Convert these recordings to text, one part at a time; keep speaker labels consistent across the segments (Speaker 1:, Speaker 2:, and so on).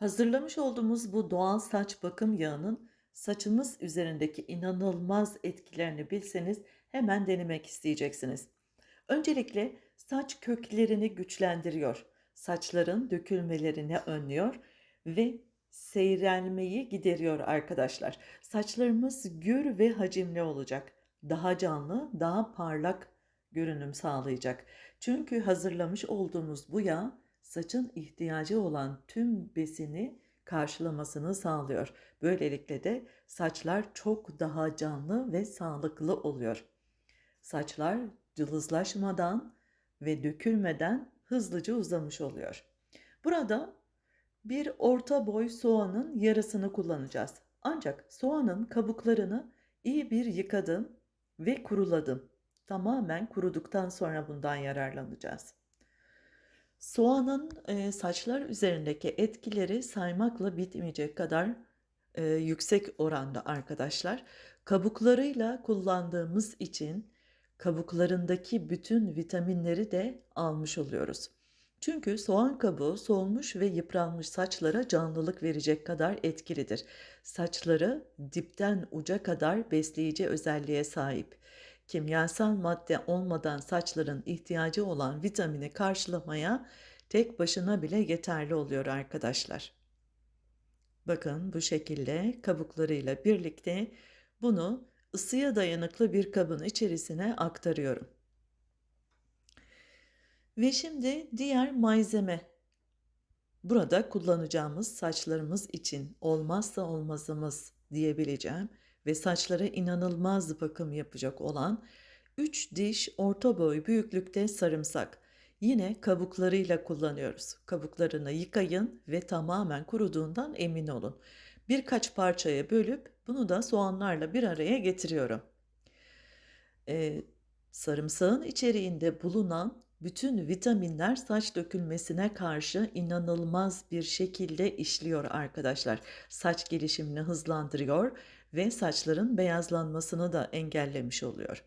Speaker 1: Hazırlamış olduğumuz bu doğal saç bakım yağının saçımız üzerindeki inanılmaz etkilerini bilseniz hemen denemek isteyeceksiniz. Öncelikle saç köklerini güçlendiriyor. Saçların dökülmelerini önlüyor ve seyrelmeyi gideriyor arkadaşlar. Saçlarımız gür ve hacimli olacak. Daha canlı, daha parlak görünüm sağlayacak. Çünkü hazırlamış olduğumuz bu yağ saçın ihtiyacı olan tüm besini karşılamasını sağlıyor. Böylelikle de saçlar çok daha canlı ve sağlıklı oluyor. Saçlar cılızlaşmadan ve dökülmeden hızlıca uzamış oluyor. Burada bir orta boy soğanın yarısını kullanacağız. Ancak soğanın kabuklarını iyi bir yıkadım ve kuruladım. Tamamen kuruduktan sonra bundan yararlanacağız. Soğanın e, saçlar üzerindeki etkileri saymakla bitmeyecek kadar e, yüksek oranda arkadaşlar. Kabuklarıyla kullandığımız için kabuklarındaki bütün vitaminleri de almış oluyoruz. Çünkü soğan kabuğu solmuş ve yıpranmış saçlara canlılık verecek kadar etkilidir. Saçları dipten uca kadar besleyici özelliğe sahip. Kimyasal madde olmadan saçların ihtiyacı olan vitamini karşılamaya tek başına bile yeterli oluyor arkadaşlar. Bakın bu şekilde kabuklarıyla birlikte bunu ısıya dayanıklı bir kabın içerisine aktarıyorum. Ve şimdi diğer malzeme. Burada kullanacağımız saçlarımız için olmazsa olmazımız diyebileceğim ve saçlara inanılmaz bakım yapacak olan 3 diş orta boy büyüklükte sarımsak. Yine kabuklarıyla kullanıyoruz. Kabuklarını yıkayın ve tamamen kuruduğundan emin olun. Birkaç parçaya bölüp bunu da soğanlarla bir araya getiriyorum. Ee, sarımsağın içeriğinde bulunan bütün vitaminler saç dökülmesine karşı inanılmaz bir şekilde işliyor arkadaşlar. Saç gelişimini hızlandırıyor ve saçların beyazlanmasını da engellemiş oluyor.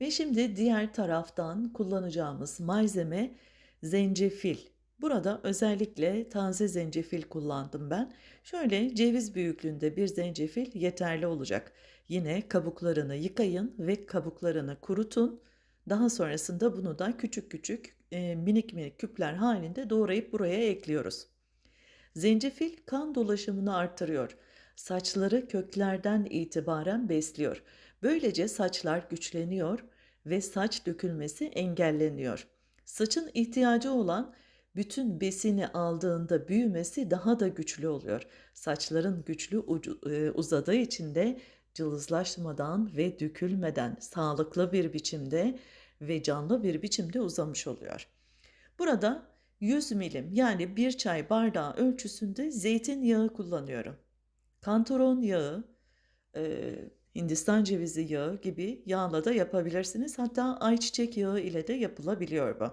Speaker 1: Ve şimdi diğer taraftan kullanacağımız malzeme zencefil. Burada özellikle taze zencefil kullandım ben. Şöyle ceviz büyüklüğünde bir zencefil yeterli olacak. Yine kabuklarını yıkayın ve kabuklarını kurutun. Daha sonrasında bunu da küçük küçük e, minik minik küpler halinde doğrayıp buraya ekliyoruz. Zencefil kan dolaşımını artırıyor. Saçları köklerden itibaren besliyor. Böylece saçlar güçleniyor ve saç dökülmesi engelleniyor. Saçın ihtiyacı olan bütün besini aldığında büyümesi daha da güçlü oluyor. Saçların güçlü e, uzadığı için de cılızlaşmadan ve dökülmeden sağlıklı bir biçimde ve canlı bir biçimde uzamış oluyor. Burada 100 milim yani bir çay bardağı ölçüsünde zeytinyağı kullanıyorum. Kantaron yağı, e, Hindistan cevizi yağı gibi yağla da yapabilirsiniz. Hatta ayçiçek yağı ile de yapılabiliyor bu.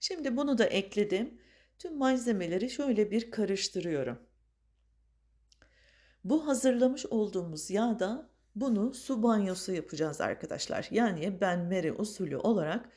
Speaker 1: Şimdi bunu da ekledim. Tüm malzemeleri şöyle bir karıştırıyorum. Bu hazırlamış olduğumuz yağda bunu su banyosu yapacağız arkadaşlar. Yani benmeri usulü olarak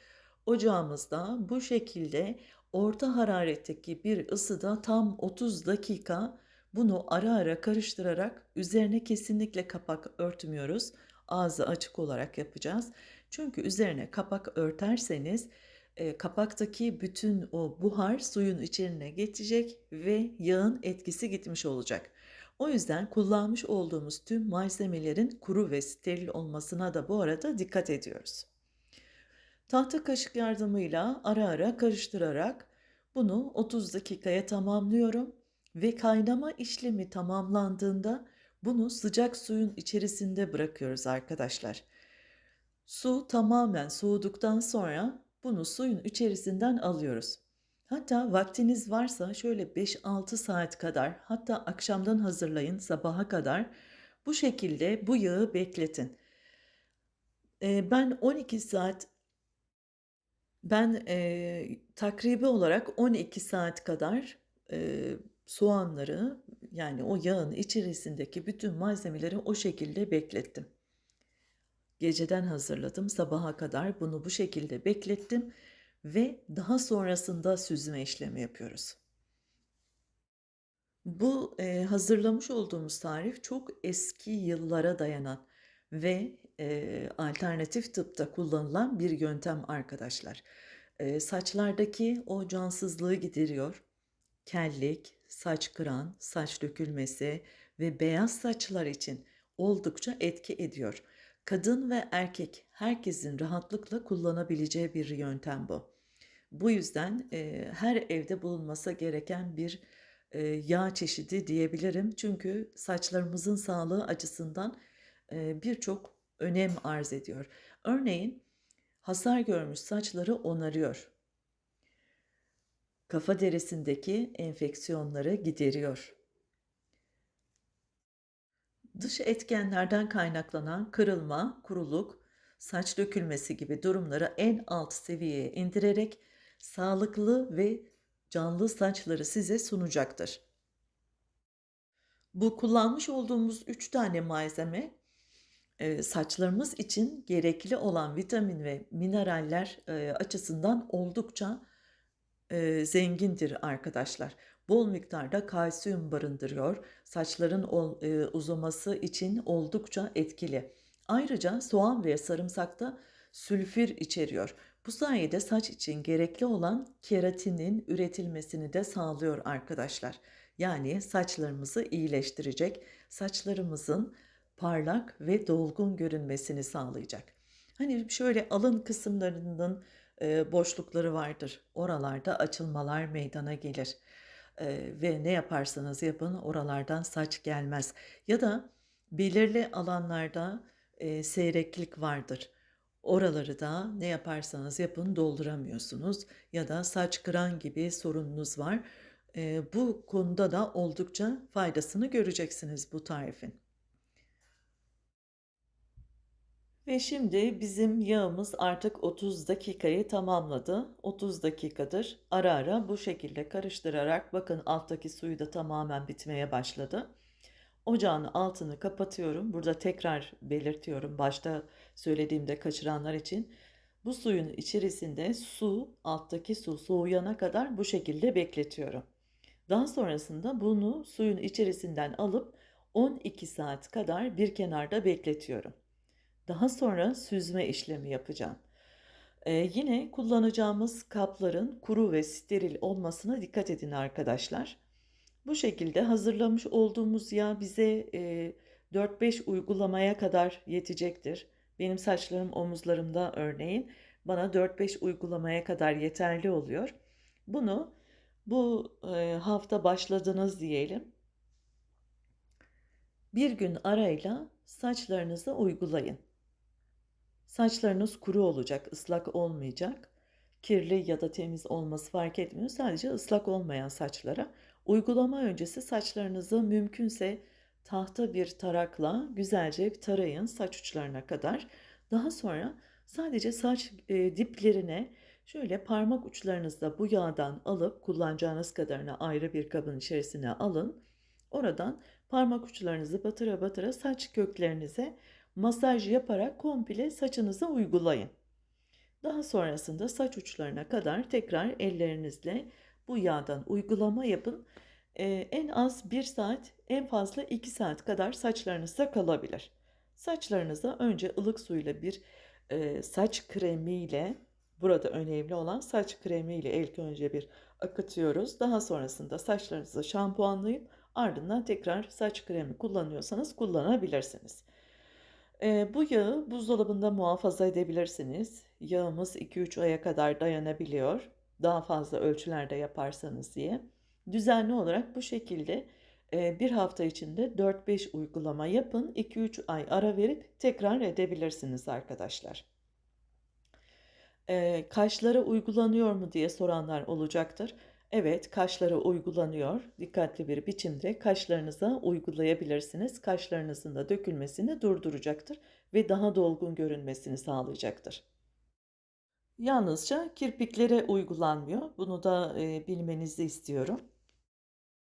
Speaker 1: ocağımızda bu şekilde orta hararetteki bir ısıda tam 30 dakika bunu ara ara karıştırarak üzerine kesinlikle kapak örtmüyoruz. Ağzı açık olarak yapacağız. Çünkü üzerine kapak örterseniz e, kapaktaki bütün o buhar suyun içine geçecek ve yağın etkisi gitmiş olacak. O yüzden kullanmış olduğumuz tüm malzemelerin kuru ve steril olmasına da bu arada dikkat ediyoruz. Tahta kaşık yardımıyla ara ara karıştırarak bunu 30 dakikaya tamamlıyorum ve kaynama işlemi tamamlandığında bunu sıcak suyun içerisinde bırakıyoruz arkadaşlar. Su tamamen soğuduktan sonra bunu suyun içerisinden alıyoruz. Hatta vaktiniz varsa şöyle 5-6 saat kadar hatta akşamdan hazırlayın sabaha kadar bu şekilde bu yağı bekletin. Ee, ben 12 saat ben e, takribi olarak 12 saat kadar e, soğanları yani o yağın içerisindeki bütün malzemeleri o şekilde beklettim. Geceden hazırladım sabaha kadar bunu bu şekilde beklettim ve daha sonrasında süzme işlemi yapıyoruz. Bu, eee, hazırlamış olduğumuz tarif çok eski yıllara dayanan ve, eee, alternatif tıpta kullanılan bir yöntem arkadaşlar. Eee, saçlardaki o cansızlığı gideriyor. Kellik, saç kıran, saç dökülmesi ve beyaz saçlar için oldukça etki ediyor. Kadın ve erkek herkesin rahatlıkla kullanabileceği bir yöntem bu. Bu yüzden, eee, her evde bulunması gereken bir, eee, yağ çeşidi diyebilirim. Çünkü saçlarımızın sağlığı açısından, eee, birçok önem arz ediyor. Örneğin hasar görmüş saçları onarıyor. Kafa derisindeki enfeksiyonları gideriyor. Dış etkenlerden kaynaklanan kırılma, kuruluk, saç dökülmesi gibi durumları en alt seviyeye indirerek sağlıklı ve canlı saçları size sunacaktır. Bu kullanmış olduğumuz 3 tane malzeme, eee, saçlarımız için gerekli olan vitamin ve mineraller, eee, açısından oldukça, eee, zengindir arkadaşlar. Bol miktarda kalsiyum barındırıyor. Saçların ol eee, uzaması için oldukça etkili. Ayrıca soğan ve sarımsakta sülfür içeriyor. Bu sayede saç için gerekli olan keratinin üretilmesini de sağlıyor arkadaşlar. Yani saçlarımızı iyileştirecek, saçlarımızın parlak ve dolgun görünmesini sağlayacak. Hani şöyle alın kısımlarının, boşlukları vardır. Oralarda açılmalar meydana gelir, ve ne yaparsanız yapın oralardan saç gelmez. Ya da belirli alanlarda, seyreklik vardır. Oraları da ne yaparsanız yapın dolduramıyorsunuz ya da saç kıran gibi sorununuz var. Bu konuda da oldukça faydasını göreceksiniz bu tarifin. Ve şimdi bizim yağımız artık 30 dakikayı tamamladı. 30 dakikadır ara ara bu şekilde karıştırarak bakın alttaki suyu da tamamen bitmeye başladı. Ocağın altını kapatıyorum. Burada tekrar belirtiyorum başta söylediğimde kaçıranlar için. Bu suyun içerisinde su, alttaki su soğuyana kadar bu şekilde bekletiyorum. Daha sonrasında bunu suyun içerisinden alıp 12 saat kadar bir kenarda bekletiyorum. Daha sonra süzme işlemi yapacağım. Eee, yine kullanacağımız kapların kuru ve steril olmasına dikkat edin arkadaşlar. Bu şekilde hazırlamış olduğumuz yağ bize, eee, 4-5 uygulamaya kadar yetecektir. Benim saçlarım omuzlarımda örneğin bana 4-5 uygulamaya kadar yeterli oluyor. Bunu bu, eee, hafta başladınız diyelim. Bir gün arayla saçlarınıza uygulayın. Saçlarınız kuru olacak, ıslak olmayacak. Kirli ya da temiz olması fark etmiyor. Sadece ıslak olmayan saçlara uygulama öncesi saçlarınızı mümkünse tahta bir tarakla güzelce tarayın saç uçlarına kadar. Daha sonra sadece saç e, diplerine şöyle parmak uçlarınızda bu yağdan alıp kullanacağınız kadarını ayrı bir kabın içerisine alın. Oradan parmak uçlarınızı batıra batıra saç köklerinize masaj yaparak komple saçınıza uygulayın. Daha sonrasında saç uçlarına kadar tekrar ellerinizle bu yağdan uygulama yapın. Ee, en az 1 saat, en fazla 2 saat kadar saçlarınızda kalabilir. Saçlarınıza önce ılık suyla bir e, saç kremiyle, burada önemli olan saç kremiyle ilk önce bir akıtıyoruz. Daha sonrasında saçlarınızı şampuanlayıp ardından tekrar saç kremi kullanıyorsanız kullanabilirsiniz. Eee, bu yağı buzdolabında muhafaza edebilirsiniz. Yağımız 2-3 aya kadar dayanabiliyor. Daha fazla ölçülerde yaparsanız diye. Düzenli olarak bu şekilde eee, bir hafta içinde 4-5 uygulama yapın. 2-3 ay ara verip tekrar edebilirsiniz arkadaşlar. Eee, kaşlara uygulanıyor mu diye soranlar olacaktır. Evet, kaşlara uygulanıyor. Dikkatli bir biçimde kaşlarınıza uygulayabilirsiniz. Kaşlarınızın da dökülmesini durduracaktır ve daha dolgun görünmesini sağlayacaktır. Yalnızca kirpiklere uygulanmıyor. Bunu da e, bilmenizi istiyorum.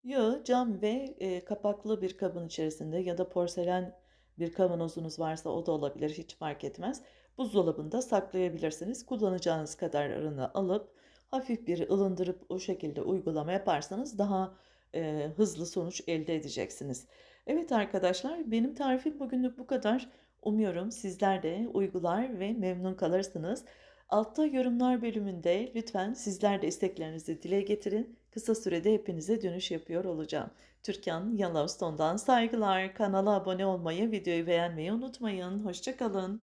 Speaker 1: Yağı cam ve e, kapaklı bir kabın içerisinde ya da porselen bir kavanozunuz varsa o da olabilir hiç fark etmez. Buzdolabında saklayabilirsiniz. Kullanacağınız kadarını alıp hafif bir ılındırıp o şekilde uygulama yaparsanız daha eee, hızlı sonuç elde edeceksiniz. Evet arkadaşlar, benim tarifim bugünlük bu kadar. Umuyorum sizler de uygular ve memnun kalırsınız. Altta yorumlar bölümünde lütfen sizler de isteklerinizi dile getirin. Kısa sürede hepinize dönüş yapıyor olacağım. Türkan Yellowstone'dan saygılar. Kanala abone olmayı, videoyu beğenmeyi unutmayın. Hoşça kalın.